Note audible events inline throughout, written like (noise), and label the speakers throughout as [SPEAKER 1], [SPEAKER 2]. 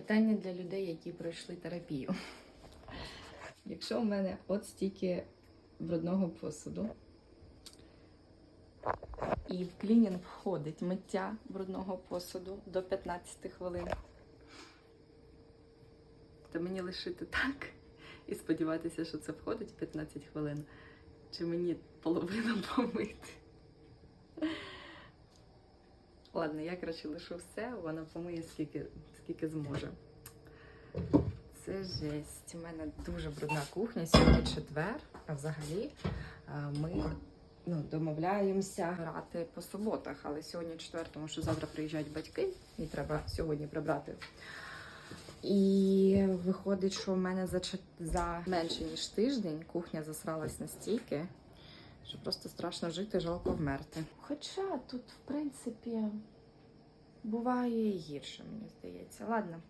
[SPEAKER 1] Питання для людей, які пройшли терапію. Якщо в мене от стільки брудного посуду, і в клінінг входить миття брудного посуду до 15 хвилин, то мені лишити так і сподіватися, що це входить в 15 хвилин, чи мені половину помити. Ладно, я краще лишу все, вона помиє скільки, скільки зможе. Це жесть. У мене дуже брудна кухня. Сьогодні четвер, а взагалі е, ми ну, домовляємося грати по суботах. Але сьогодні четвер, тому що завтра приїжджають батьки, і треба сьогодні прибрати. І виходить, що в мене за, за менше ніж тиждень кухня засралась настільки, що просто страшно жити, жалко вмерти. Хоча тут, в принципі, буває і гірше, мені здається. Ладно.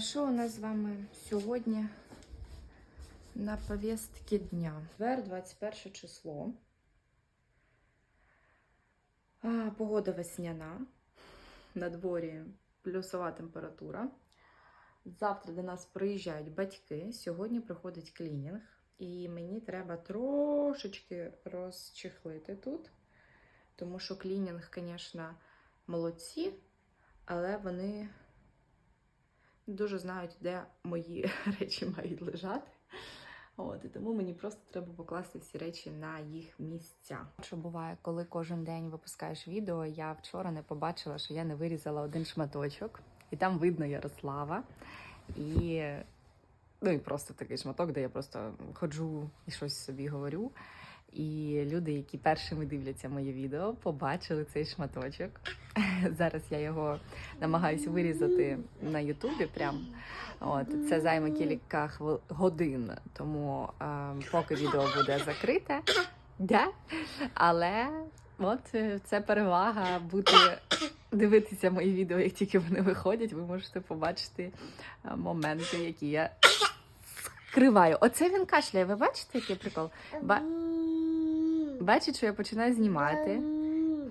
[SPEAKER 1] Що у нас з вами сьогодні на повістці дня? Двер, 21 число. А, погода весняна. На дворі плюсова температура. Завтра до нас приїжджають батьки. Сьогодні приходить клінінг. І мені треба трошечки розчехлити тут. Тому що клінінг, звісно, молодці, але вони дуже знають, де мої (laughs) речі мають лежати. От, і тому мені просто треба покласти всі речі на їх місця. Що буває, коли кожен день випускаєш відео, я вчора не побачила, що я не вирізала один шматочок, і там видно Ярослава. І ну і просто такий шматок, де я просто ходжу і щось собі говорю. І люди, які першими дивляться моє відео, побачили цей шматочок. (laughs) Зараз я його намагаюся вирізати на Ютубі. Прям от це займе кілька годин, тому е, поки відео буде закрите, да? але от е, це перевага бути дивитися мої відео, як тільки вони виходять. Ви можете побачити моменти, які я скриваю. Оце він кашляє. Ви бачите, який прикол? Ба... Бачить, що я починаю знімати,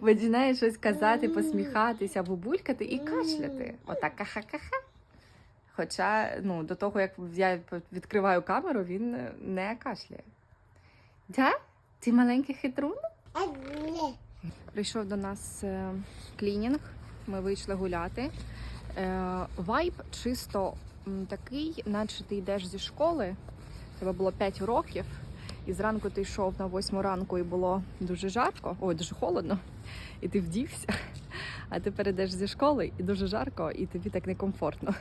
[SPEAKER 1] починає щось казати, посміхатися або булькати і кашляти. Отак каха-каха. Хоча ну, до того, як я відкриваю камеру, він не кашляє. Да? Ти маленький хитрун? Прийшов до нас е, клінінг, ми вийшли гуляти. Е, вайб чисто такий, наче ти йдеш зі школи. Тебе було 5 років, і зранку ти йшов на 8 ранку і було дуже жарко, ой, дуже холодно, і ти вдівся. А ти перейдеш зі школи і дуже жарко, і тобі так некомфортно.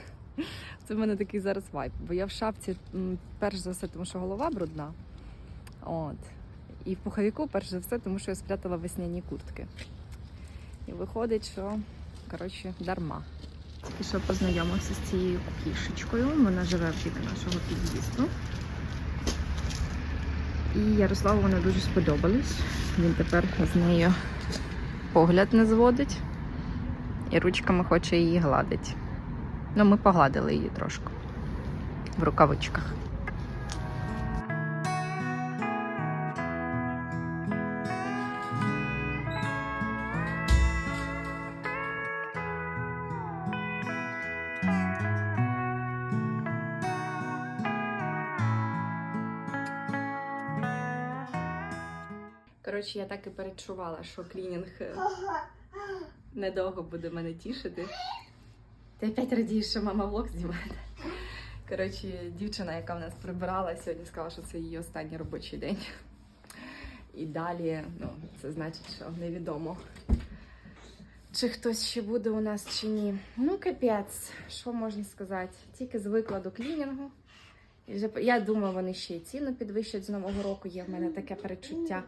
[SPEAKER 1] Це в мене такий зараз вайб. Бо я в шапці, перш за все, тому що голова брудна. От. І в пуховіку, перш за все, тому що я спрятала весняні куртки. І виходить, що коротше, дарма. Тільки що познайомився з цією кішечкою. Вона живе в біля нашого під'їзду. І Ярославу вона дуже сподобалась. Він тепер з нею погляд не зводить і ручками хоче її гладити. Ну, ми погладили її трошки в рукавичках. Коротше, я так і передчувала, що клінінг е, недовго буде мене тішити. Ти опять радієш, що мама влог знімає. Коротше, дівчина, яка в нас прибирала, сьогодні сказала, що це її останній робочий день. І далі, ну, це значить, що невідомо, чи хтось ще буде у нас, чи ні. Ну, капець, що можна сказати? Тільки звикла до клінінгу. Я думаю, вони ще й ціну підвищать з Нового року, є в мене таке перечуття.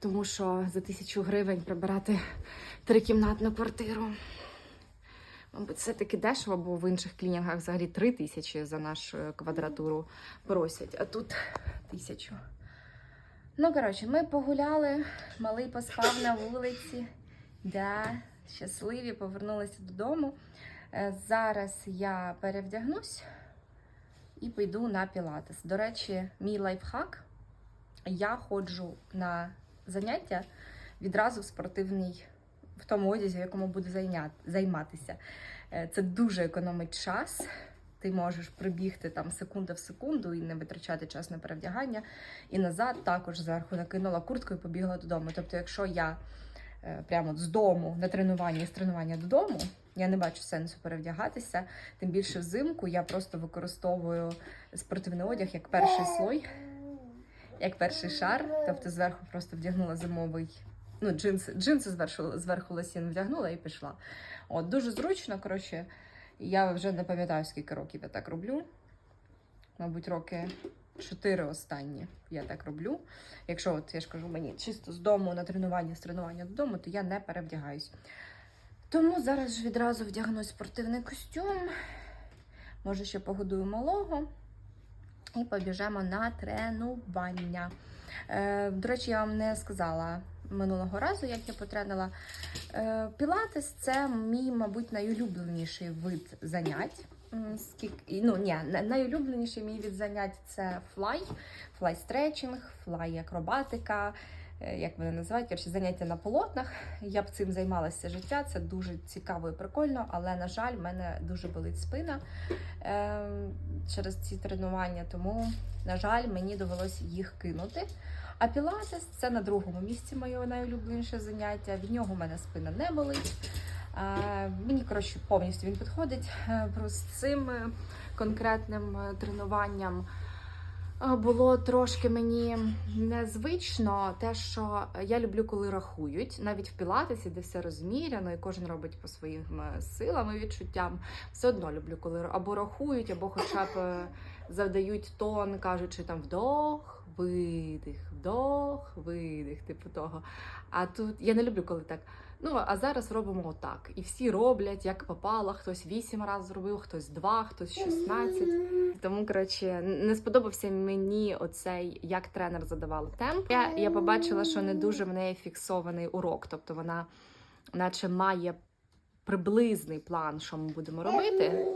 [SPEAKER 1] Тому що за тисячу гривень прибирати трикімнатну квартиру. Мабуть, все таки дешево, бо в інших клінінгах взагалі три тисячі за нашу квадратуру просять, а тут тисячу. Ну, коротше, ми погуляли, малий поспав на вулиці. Да, щасливі, повернулися додому. Е, Зараз я перевдягнусь і піду на пілатес. До речі, мій лайфхак. Я ходжу на заняття відразу в спортивній в тому одязі, в якому буде займатися. Е, Це дуже економить час. Ти можеш прибігти там секунда в секунду і не витрачати час на перевдягання. І назад також зверху накинула куртку і побігла додому. Тобто, якщо я е, прямо з дому на тренування і з тренування додому, я не бачу сенсу перевдягатися. Тим більше взимку я просто використовую спортивний одяг як перший слой, як перший шар. Тобто зверху просто вдягнула зимовий. Ну, джинси, джинси зверху, зверху лосін вдягнула і пішла. От, дуже зручно, коротше, я вже не пам'ятаю, скільки років я так роблю. Мабуть, роки чотири останні я так роблю. Якщо от я ж кажу, мені чисто з дому на тренування, з тренування додому, то я не перевдягаюсь. Тому зараз ж відразу вдягну спортивний костюм. Може, ще погодую малого. І побіжемо на тренування. Е, до речі, я вам не сказала минулого разу, як я потренила. Е, Пілатес це мій, мабуть, найулюбленіший вид занять. Скільки, ну, ні, найулюбленіший мій від занять це флай, флай-стречинг, флай акробатика, е, як вони називають, коротше, заняття на полотнах. Я б цим займалася життя. Це дуже цікаво і прикольно, але, на жаль, в мене дуже болить спина е, через ці тренування, тому, на жаль, мені довелося їх кинути. А пілатес це на другому місці моє найулюбленіше заняття. Від нього в мене спина не болить. Е, Мені коротше повністю він підходить. Е, Просто з цим е, конкретним е, тренуванням е, було трошки мені незвично те, що я люблю, коли рахують. Навіть в пілатесі, де все розміряно, і кожен робить по своїм е, силам і відчуттям. Все одно люблю, коли або рахують, або хоча б е, завдають тон, кажучи там вдох, видих, вдох, видих, типу того. А тут я не люблю, коли так. Ну, а зараз робимо отак. І всі роблять, як попало. Хтось вісім разів зробив, хтось два, хтось 16. Тому, коротше, не сподобався мені оцей, як тренер задавала темп. Я, я побачила, що не дуже в неї фіксований урок. Тобто вона, наче, має приблизний план, що ми будемо робити.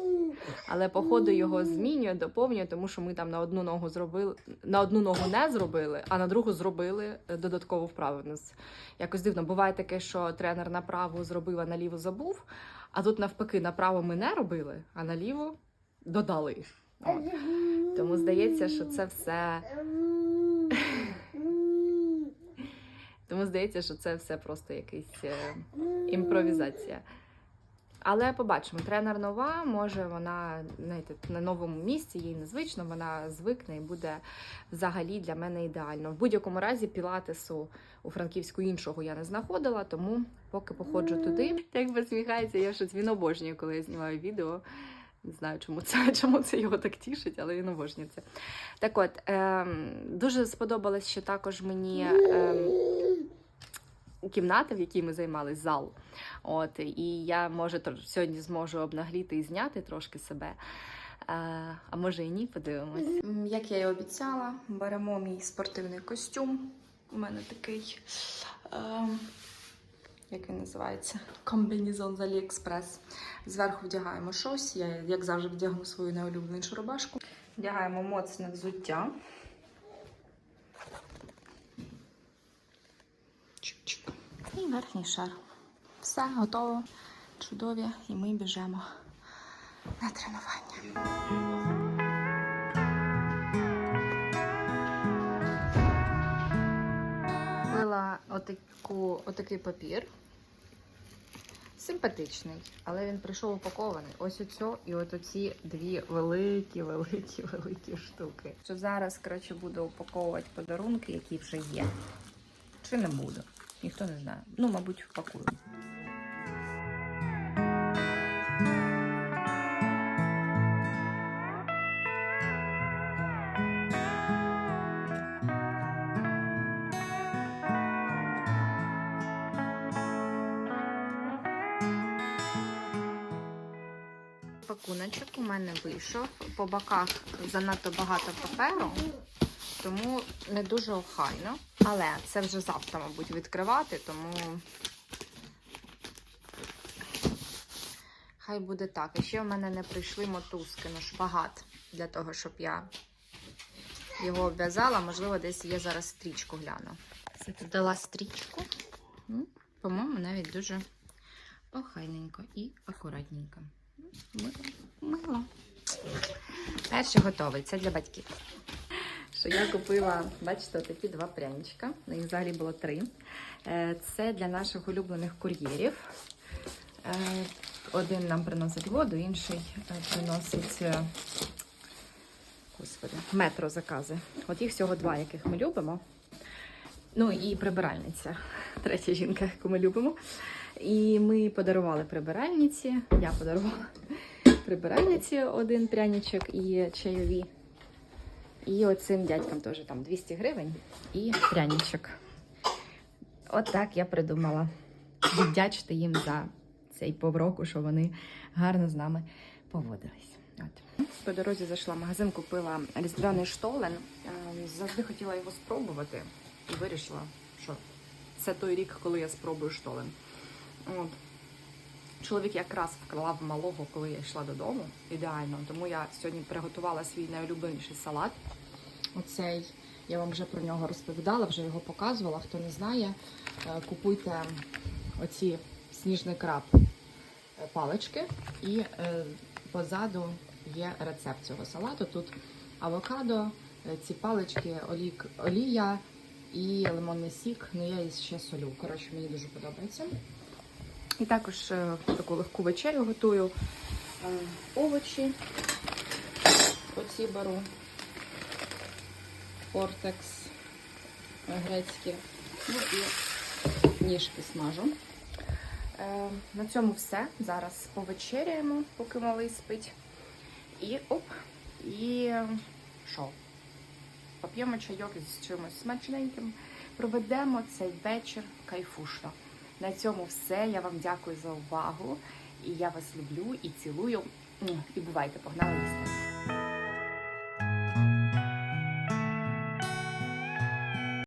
[SPEAKER 1] Але по ходу його змінює, доповнює, тому що ми там на одну ногу зробили, на одну ногу не зробили, а на другу зробили е, додаткову вправу. Нас якось дивно. Буває таке, що тренер на праву зробив, а на ліву забув. А тут навпаки, на праву ми не робили, а на ліву додали. От. Тому здається, що це все. (laughs) Тому здається, що це все просто якась е, імпровізація. Але побачимо, тренер нова, може вона знаєте, на новому місці, їй незвично, вона звикне і буде взагалі для мене ідеально. В будь-якому разі пілатесу у Франківську іншого я не знаходила, тому поки походжу туди. Так посміхається, я щось він обожнює, коли я знімаю відео. Не знаю, чому це, (laughs) чому це його так тішить, але він обожнює це. Так от, ем, дуже сподобалось, що також мені. Ем, Кімната, в якій ми займались зал. От, і я може сьогодні зможу обнагліти і зняти трошки себе. Е, а може і ні, подивимось. Як я і обіцяла, беремо мій спортивний костюм. У мене такий, е, як він називається? Комбінезон з Аліекспрес. Зверху вдягаємо щось. Я, як завжди, вдягну свою найулюбленішу рубашку. Вдягаємо моцне взуття. І верхній шар. Все готово, чудові, і ми біжимо на тренування. Отаку, отакий папір. Симпатичний, але він прийшов упакований. Ось оцю і от оці дві великі, великі, великі штуки. Що зараз, коротше, буду упаковувати подарунки, які вже є. Чи не буду? Ніхто не знає. Ну, мабуть, впакую. Пакуночок у мене вийшов. По боках занадто багато паперу, тому не дуже охайно. Але це вже завтра, мабуть, відкривати, тому хай буде так. І ще в мене не прийшли мотузки, ну шпагат для того, щоб я його обв'язала. Можливо, десь є зараз стрічку гляну. Це Дала стрічку. По-моєму, навіть дуже охайненько і акуратненько. Мило. Мило. Перше готовий. Це для батьків. Що я купила, бачите, такі два пряничка. Їх взагалі було три. Е, Це для наших улюблених кур'єрів. Е, Один нам приносить воду, інший е, приносить господи, метро закази. От їх всього два, яких ми любимо. Ну і прибиральниця, третя жінка, яку ми любимо. І ми подарували прибиральниці. Я подарувала прибиральниці один пряничок і чайові. І оцим дядькам теж там 200 гривень і пряничок. От так я придумала віддячити їм за цей півроку, що вони гарно з нами поводились. От. По дорозі зайшла в магазин, купила різдвяний штолен. Ем, Завжди хотіла його спробувати і вирішила, що це той рік, коли я спробую штолен. От. Чоловік якраз вклав малого, коли я йшла додому. Ідеально. Тому я сьогодні приготувала свій найулюбленіший салат. Оцей я вам вже про нього розповідала, вже його показувала. Хто не знає, е, купуйте оці сніжний краб е, палички, і е, позаду є рецепт цього салату. Тут авокадо, ці палички, олік, олія і лимонний сік. Ну я ще солю. Коротше, мені дуже подобається. І також е, таку легку вечерю готую. Е, Овочі. Оці беру. Фортекс грецькі. Ну і ніжки смажу. Е, на цьому все. Зараз повечеряємо, поки малий спить. І оп, і що? Поп'ємо чайок з чимось смачненьким. Проведемо цей вечір кайфушно. На цьому все. Я вам дякую за увагу. І я вас люблю і цілую. І бувайте, погнали їсти.